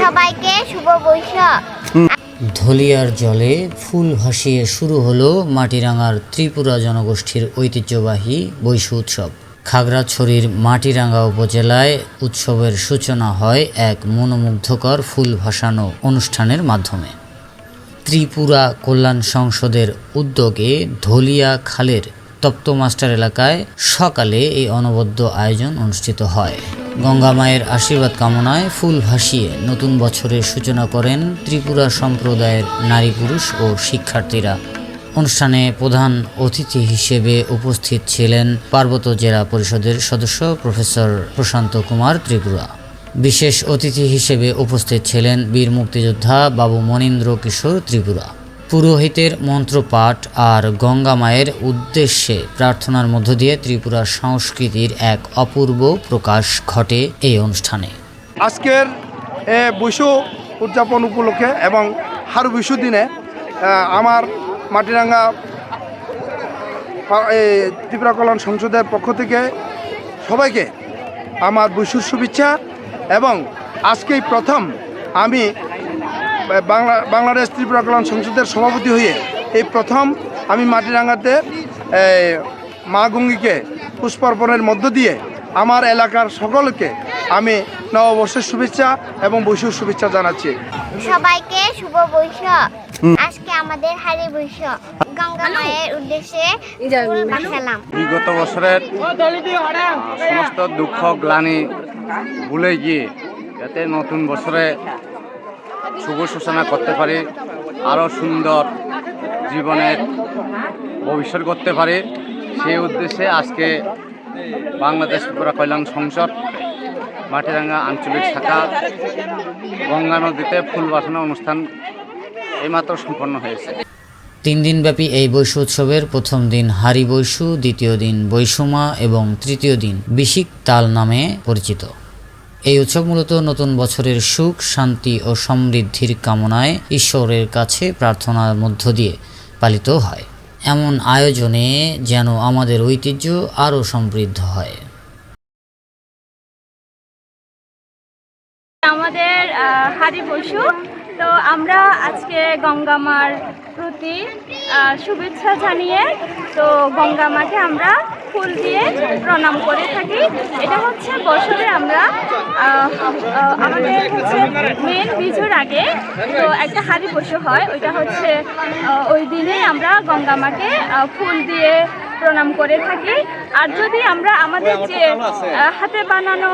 সবাইকে শুভ বৈশাখ। ধলিয়ার জলে ফুল ভাসিয়ে শুরু হলো মাটিরাঙ্গার ত্রিপুরা জনগোষ্ঠীর ঐতিহ্যবাহী বৈশু উৎসব। খাগড়াছড়ির মাটিরাঙ্গা উপজেলায় উৎসবের সূচনা হয় এক মনোমুগ্ধকর ফুল ভাসানো অনুষ্ঠানের মাধ্যমে। ত্রিপুরা কল্যাণ সংসদের উদ্যোগে ধলিয়া খালের তপ্ত মাস্টার এলাকায় সকালে এই অনবদ্য আয়োজন অনুষ্ঠিত হয়। গঙ্গা মায়ের আশীর্বাদ কামনায় ফুল ভাসিয়ে নতুন বছরের সূচনা করেন ত্রিপুরা সম্প্রদায়ের নারী পুরুষ ও শিক্ষার্থীরা। অনুষ্ঠানে প্রধান অতিথি হিসেবে উপস্থিত ছিলেন পার্বত্য জেলা পরিষদের সদস্য প্রফেসর প্রশান্ত কুমার ত্রিপুরা। বিশেষ অতিথি হিসেবে উপস্থিত ছিলেন বীর মুক্তিযোদ্ধা বাবু মনীন্দ্র কিশোর ত্রিপুরা। পুরোহিতের মন্ত্রপাঠ আর গঙ্গা মায়ের উদ্দেশ্যে প্রার্থনার মধ্য দিয়ে ত্রিপুরা সংস্কৃতির এক অপূর্ব প্রকাশ ঘটে এই অনুষ্ঠানে। আজকের বৈশু উদযাপন উপলক্ষে এবং হারু বিশু দিনে আমার মাটিরাঙ্গা ত্রিপুরা কল্যাণ সংসদের পক্ষ থেকে সবাইকে আমার বৈশুর শুভেচ্ছা এবং আজকেই প্রথম আমি বাংলা বাংলাদেশ ত্রিপুরা কল্যাণ সংসদের সভাপতি হয়ে এই প্রথম আমি মাটিরাঙ্গাতে মা গঙ্গিকে পুষ্পার্পণের মধ্য দিয়ে আমার এলাকার সকলকে আমি নববর্ষের শুভেচ্ছা এবং বৈশুর শুভেচ্ছা জানাচ্ছি। সবাইকে শুভ বৈশাখ। আজকে আমাদের হারি বৈশাখ। গঙ্গা মায়ের উদ্দেশ্যে বিগত বছরের সমস্ত দুঃখ গ্লানি ভুলে গিয়ে যাতে নতুন বছরে শুভ সূচনা করতে পারে আরও সুন্দর জীবনের ভবিষ্যৎ করতে পারে। সেই উদ্দেশ্যে আজকে বাংলাদেশ ত্রিপুরা কল্যাণ সংসদ, মাটিরাঙ্গা আঞ্চলিক শাখা, গঙ্গা নদীতে ফুল বাসনা অনুষ্ঠান এইমাত্র সম্পন্ন হয়েছে। তিন দিনব্যাপী এই বৈশু উৎসবের প্রথম দিন হারি বৈশু দ্বিতীয় দিন বৈশুমা এবং তৃতীয় দিন বিশিক তাল নামে পরিচিত। এই উৎসব মূলত নতুন বছরের সুখ, শান্তি ও সমৃদ্ধির কামনায় ঈশ্বরের কাছে প্রার্থনার মধ্য দিয়ে পালিত হয়। এমন আয়োজনে যেন আমাদের ঐতিহ্য আরও সমৃদ্ধ হয়। আমাদের হারি বসু। তো আমরা আজকে গঙ্গামার প্রতি শুভেচ্ছা জানিয়ে তো গঙ্গামাকে আমরা ফুল দিয়ে প্রণাম করে থাকি। এটা হচ্ছে বছরে আমরা আমাদের হচ্ছে মেন বিজুর আগে, তো একটা হাড়ি পশু হয়। ওইটা হচ্ছে ওই দিনে আমরা গঙ্গামাকে ফুল দিয়ে প্রণাম করে থাকি। আর যদি আমরা আমাদের যে হাতে বানানো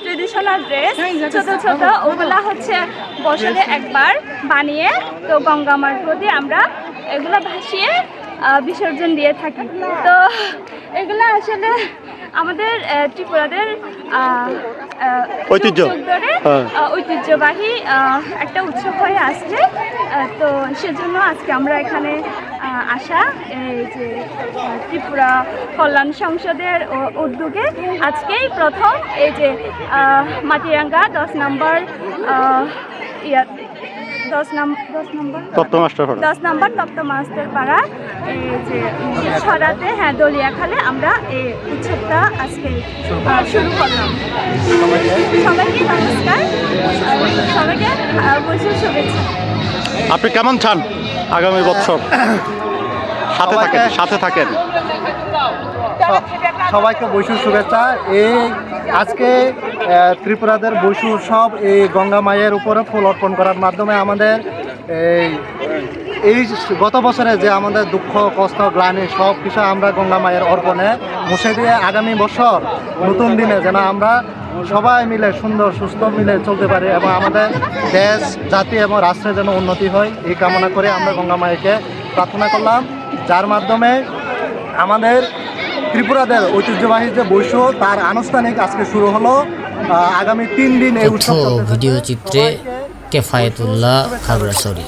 ট্রেডিশনাল ড্রেস ছোট ছোট ওগুলো হচ্ছে বছরে একবার বানিয়ে তো গঙ্গামার প্রতি আমরা এগুলো ভাসিয়ে বিসর্জন দিয়ে থাকি তো এগুলো আসলে আমাদের ত্রিপুরাদের ঐতিহ্য। হ্যাঁ। ঐতিহ্যবাহী একটা উৎসব হয়ে আসছে তো সেজন্য আজকে আমরা এখানে আসা এই যে ত্রিপুরা কল্যাণ সংসদের উদ্যোগে আজকেই প্রথম এই যে মাটিরাঙ্গা দশ নম্বর ইয়া দশ নম্বর দশ নম্বর? তপ্ত মাস্টার পাড়া। দশ নম্বর মাস্টার পাড়া। এই যে ছড়াতে হ্যাঁ দলিয়াখালে আমরা এই উৎসবটা আজকে শুরু করলাম। সবাইকে নমস্কার। সবাইকে আহ, শুভেচ্ছা। আপনি কেমন চান আগামী বছর সাথে থাকেন সাথে থাকেন। সবাইকে বৈশু শুভেচ্ছা। এই আজকে ত্রিপুরাদের বৈশু উৎসব এই গঙ্গা মায়ের উপরে ফুল অর্পণ করার মাধ্যমে আমাদের এই এই গত বছরে যে আমাদের দুঃখ, কষ্ট, গ্লানি সব কিছু আমরা গঙ্গা মায়ের অর্পণে মুছে দিয়ে আগামী বছর নতুন দিনে যেন আমরা সবাই মিলে সুন্দর, সুস্থ মিলে চলতে পারি এবং আমাদের দেশ, জাতি এবং রাষ্ট্রের যেন উন্নতি হয়, এই কামনা করে আমরা গঙ্গা মায়েকে প্রার্থনা করলাম। যার মাধ্যমে আমাদের ত্রিপুরাদের ঐতিহ্যবাহী যে বৈশ্য তার আনুষ্ঠানিক আজকে শুরু হলো আগামী তিন দিন এই উৎসব। ভিডিও চিত্রে কেফায়েতুল্লাহ খাগড়াছড়ি